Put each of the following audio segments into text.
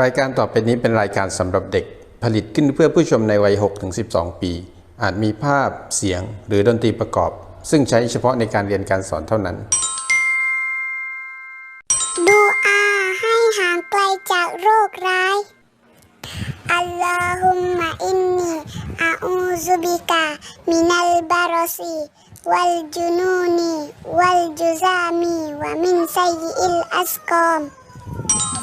รายการต่อไปนี้เป็นรายการสำหรับเด็กผลิตขึ้นเพื่อผู้ชมในวัย 6-12 ปี อาจมีภาพเสียงหรือดนตรีประกอบ ซึ่งใช้เฉพาะในการเรียนการสอนเท่านั้น ดูอาให้ห่างไกลจากโรคร้าย อัลลอฮุมมะอินนีอาอูซุบิกะมินัลบารอซีวัลจุนูนีวัลจุซามีวะมินไซยิอิลอัสกอม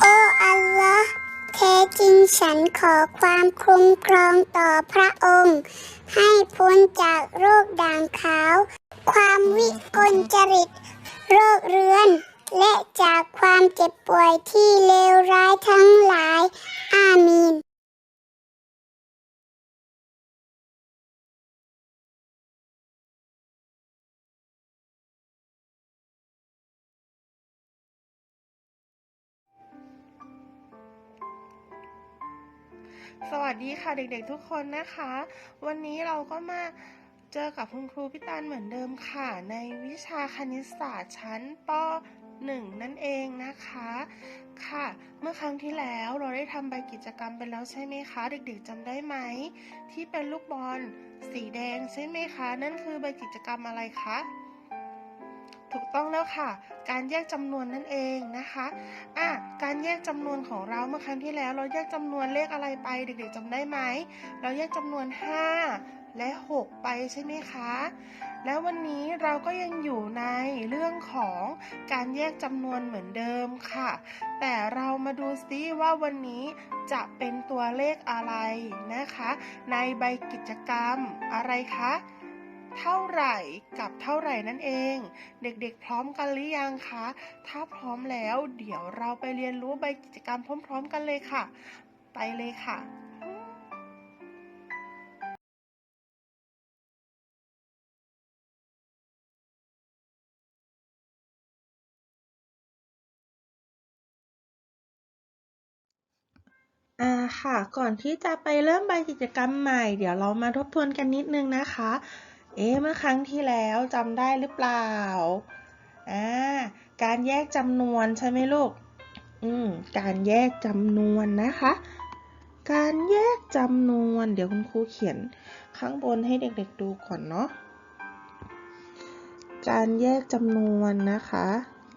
โอ้อัลลอฮ์ แท้จริงฉันขอความคุ้มครองต่อพระองค์ ให้พ้นจากโรคด่างขาว ความวิกลจริต โรคเรื้อน และจากความเจ็บป่วยที่เลวร้ายทั้งหลาย อามีน สวัสดีค่ะเด็กๆทุกคนนะคะ วันนี้เราก็มาเจอกับคุณครูพี่ตาลเหมือนเดิมค่ะ ในวิชาคณิตศาสตร์ชั้นป .1 นั่นเองนะคะค่ะ เมื่อครั้งที่แล้วเราได้ทำใบกิจกรรมไปแล้วใช่ไหมคะ เด็กๆจำได้ไหม ที่เป็นลูกบอลสีแดงใช่ไหมคะ นั่นคือใบกิจกรรมอะไรคะ ถูกต้องแล้วค่ะ การแยกจำนวนนั่นเองนะคะอะการแยกจำนวนของเราเมื่อครั้งที่แล้ว เราแยกจำนวนเลขอะไรไปเด็กๆจำได้ไหม เราแยกจำนวน 5 และ 6 ไปใช่ไหมคะ แล้ววันนี้เราก็ยังอยู่ในเรื่องของการแยกจำนวนเหมือนเดิมค่ะ แต่เรามาดูซิว่าวันนี้จะเป็นตัวเลขอะไรนะคะ ในใบกิจกรรมอะไรคะ เท่าไหร่กับเท่าไหร่นั่นเอง เด็กๆ พร้อมกันหรือยังคะ ถ้าพร้อมแล้ว เดี๋ยวเราไปเรียนรู้ใบกิจกรรมพร้อม ๆ กันเลยค่ะ ไปเลยค่ะอ่าค่ะ ก่อนที่จะไปเริ่มใบกิจกรรมใหม่ เดี๋ยวเรามาทบทวนกันนิดนึงนะคะ เอ๊ะเมื่อครั้งที่แล้วจำได้หรือเปล่าอ่าการแยกจำนวนใช่ไหมลูก อืม การแยกจำนวนนะคะ การแยกจำนวน เดี๋ยวคุณครูเขียนข้างบนให้เด็กๆดูก่อนเนาะ การแยกจำนวนนะคะ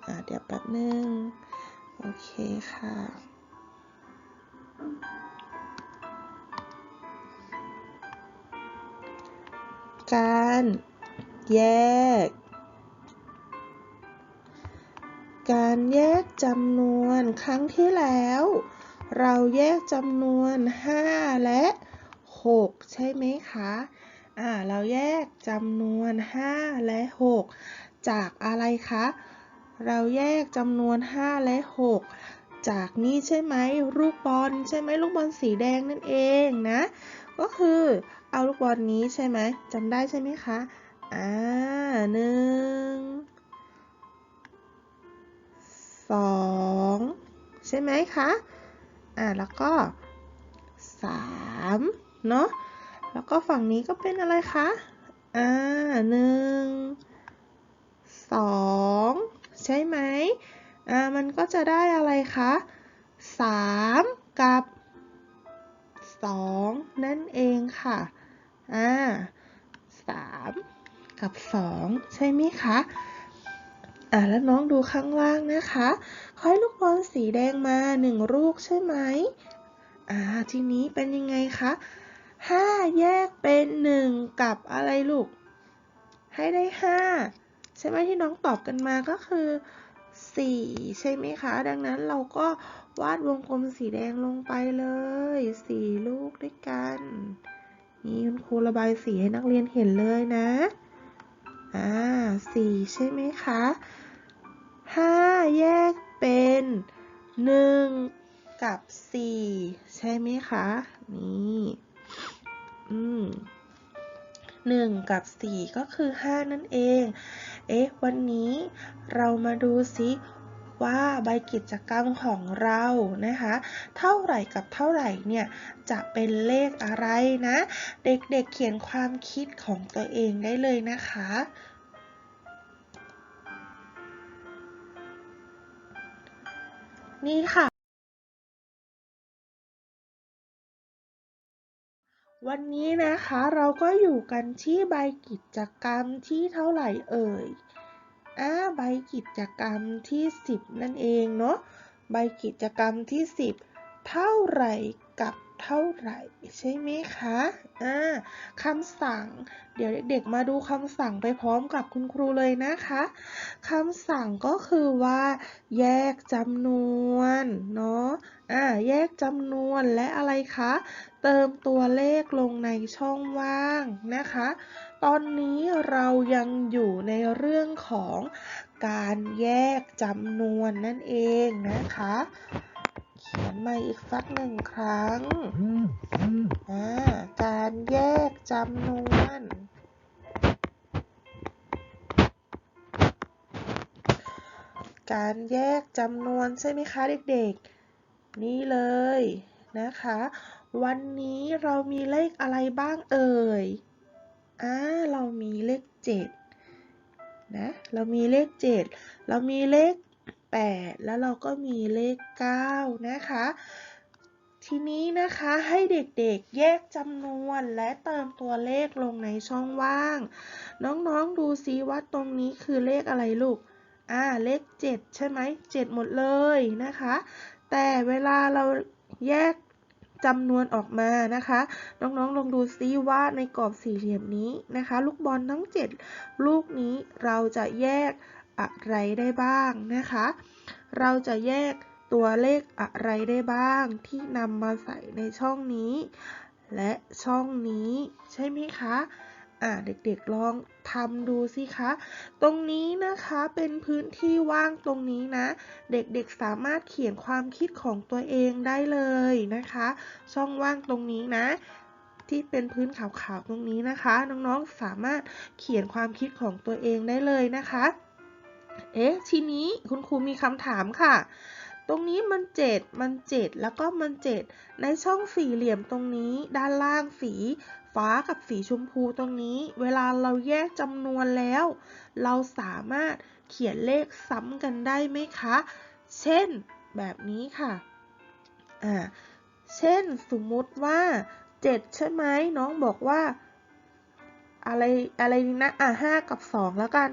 อ่าเดี๋ยวแป๊บนึง โอเคค่ะ การ แยก การแยกจำนวนครั้งที่แล้ว เราแยกจำนวน 5 และ 6 ใช่ไหมคะอ่าเราแยกจำนวน 5 และ 6 จากอะไรคะ เราแยกจำนวน 5 และ 6 จากนี่ใช่ไหมลูกบอลใช่ไหมลูกบอลสีแดงนั่นเองนะ ก็คือ เอาลูกบอลนี้ใช่ไหมจำได้ใช่ไหมคะ อ่าหนึ่งสองใช่ไหมคะ อ่าแล้วก็สามเนาะแล้วก็ฝั่งนี้ก็เป็นอะไรคะ อ่าหนึ่งสองใช่ไหมอ่ามันก็จะได้อะไรคะสามกับสองนั่นเองค่ะ อ่าสามกับสองใช่ไหมคะอ่าแล้วน้องดูข้างล่างนะคะเขาให้ลูกบอลสีแดงมาหนึ่งลูกใช่ไหมอ่าทีนี้เป็นยังไงคะห้าแยกเป็นหนึ่งกับอะไรลูก ให้ได้ห้าใช่ไหมที่น้องตอบกันมาก็คือสี่ใช่ไหมคะ ดังนั้นเราก็วาดวงกลมสีแดงลงไปเลยสี่ลูกด้วยกัน นี่คุณครูระบายสีให้นักเรียนเห็นเลยนะ อ่าสี่ใช่ไหมคะห้าแยกเป็นหนึ่งกับสี่ใช่ไหมคะ นี่อืมหนึ่งกับสี่ก็คือห้านั่นเอง เอ๊ะ วันนี้เรามาดูซิ ว่าใบกิจกรรมของเรานะคะ เท่าไหร่กับเท่าไหร่เนี่ยจะเป็นเลขอะไรนะ เด็กๆเเขียนความคิดของตัวเองได้เลยนะคะนี่ค่ะ วันนี้นะคะเราก็อยู่กันที่ใบกิจกรรมที่เท่าไหร่เอ่ย อ่าใบกิจกรรมที่ 10 นั่นเองเนาะใบกิจกรรมที่ 10 เท่าไหร่กับเท่าไหร่ใช่ไหมคะอ่าคำสั่ง เดี๋ยวเด็กๆมาดูคำสั่งไปพร้อมกับคุณครูเลยนะคะคำสั่งก็คือว่า แยกจำนวนเนาะ อ่าแยกจำนวนและอะไรคะ เติมตัวเลขลงในช่องว่างนะคะ ตอนนี้เรายังอยู่ในเรื่องของการแยกจำนวนนั่นเองนะคะ เขียนใหม่อีกสักหนึ่งครั้งอ่าการแยกจำนวนการแยกจำนวนใช่ไหมคะเด็กๆ นี่เลยนะคะ วันนี้เรามีเลขอะไรบ้างเอ่ยอ่าเรามีเลขเจ็ดนะเรามีเลขเจ็ดเรามีเลขแปดแล้วเราก็มีเลขเก้านะคะทีนี้นะคะให้เด็กๆแยกจำนวนและเติมตัวเลขลงในช่องว่าง น้องๆดูซิว่าตรงนี้คือเลขอะไรลูก อ่าเลข 7 ใช่ไหม7หมดเลยนะคะ แต่เวลาเราแยกจำนวนออกมานะคะ น้องๆลองดูซิว่าในกรอบสี่เหลี่ยมนี้นะคะ ลูกบอลทั้ง 7 ลูกนี้เราจะแยกอะไรได้บ้างนะคะ เราจะแยกตัวเลขอะไรได้บ้างที่นำมาใส่ในช่องนี้ และช่องนี้ใช่ไหมคะ อ่าเด็กๆลองทำดูสิคะ ตรงนี้นะคะเป็นพื้นที่ว่างตรงนี้นะ เด็กๆสามารถเขียนความคิดของตัวเองได้เลยนะคะ ช่องว่างตรงนี้นะ ที่เป็นพื้นขาวๆตรงนี้นะคะ น้องๆสามารถเขียนความคิดของตัวเองได้เลยนะคะ เอ๊ะทีนี้คุณครูมีคำถามค่ะตรงนี้มันเจ็ดมันเจ็ดแล้วก็มันเจ็ดในช่องสี่เหลี่ยมตรงนี้ด้านล่างสี ฟ้ากับสีชมพูตรงนี้ เวลาเราแยกจำนวนแล้ว เราสามารถเขียนเลขซ้ำกันได้ไหมคะ เช่นแบบนี้ค่ะอ่าเช่นสมมุติว่า 7 ใช่ไหมน้องบอกว่า อะไรอะไรนี่นะอะ5กับ 2 แล้วกัน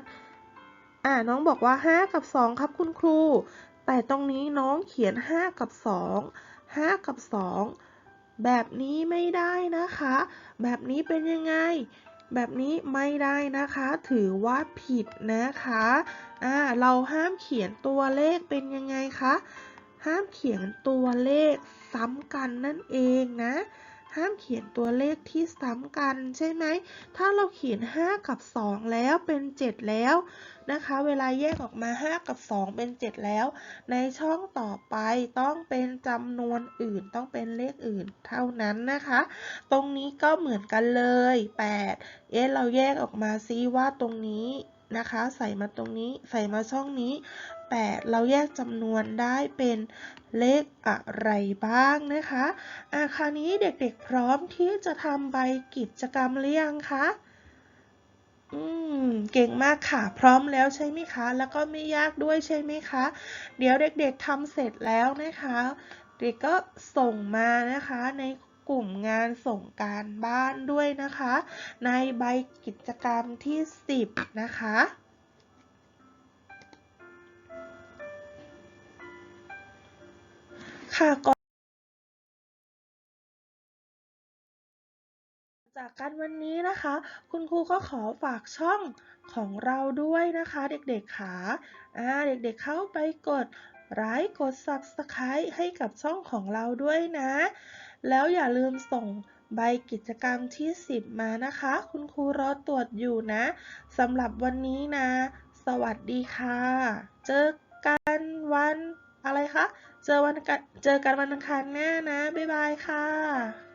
อ่าน้องบอกว่า 5 กับ 2 ครับคุณครู แต่ตรงนี้น้องเขียน 5 กับ 2 5 กับ 2 แบบนี้ไม่ได้นะคะ แบบนี้เป็นยังไง แบบนี้ไม่ได้นะคะ ถือว่าผิดนะคะอ่าเราห้ามเขียนตัวเลขเป็นยังไงคะ ห้ามเขียนตัวเลขซ้ำกันนั่นเองนะ ห้ามเขียนตัวเลขที่ซ้ำกันใช่ไหม ถ้าเราเขียน 5 กับ 2 แล้วเป็น 7 แล้วนะคะ เวลาแยกออกมา 5 กับ 2 เป็น 7 แล้ว ในช่องต่อไปต้องเป็นจำนวนอื่นต้องเป็นเลขอื่นเท่านั้นนะคะ ตรงนี้ก็เหมือนกันเลย 8 เอ๊ะเราแยกออกมาซิว่าตรงนี้ นะคะ ใส่มาตรงนี้ใส่มาช่องนี้ 8 เราแยกจำนวนได้เป็นเลขอะไรบ้างนะคะอาคราวนี้เด็กๆพร้อมที่จะทำใบกิจกรรมหรือยังคะอืมเก่งมากค่ะ พร้อมแล้วใช่ไหมคะ แล้วก็ไม่ยากด้วยใช่ไหมคะ เดี๋ยวเด็กๆทำเสร็จแล้วนะคะ เด็กก็ส่งมานะคะใน กลุ่มงานส่งการบ้านด้วยนะคะ ในใบกิจกรรมที่ 10 นะคะค่ะก่อนจากกันวันนี้นะคะ คุณครูก็ขอฝากช่องของเราด้วยนะคะ เด็กๆค่ะอ่าเด็กๆเข้าไปกด ไลค์กด Subscribe ให้กับช่องของเราด้วยนะ แล้วอย่าลืมส่งใบกิจกรรมที่ 10 มานะคะ คุณครูรอตรวจอยู่นะสำหรับวันนี้นะ สวัสดีค่ะ เจอกันวันอะไรคะ เจอวันกันเจอกันวันอังคารหน้านะ บ๊ายบายค่ะ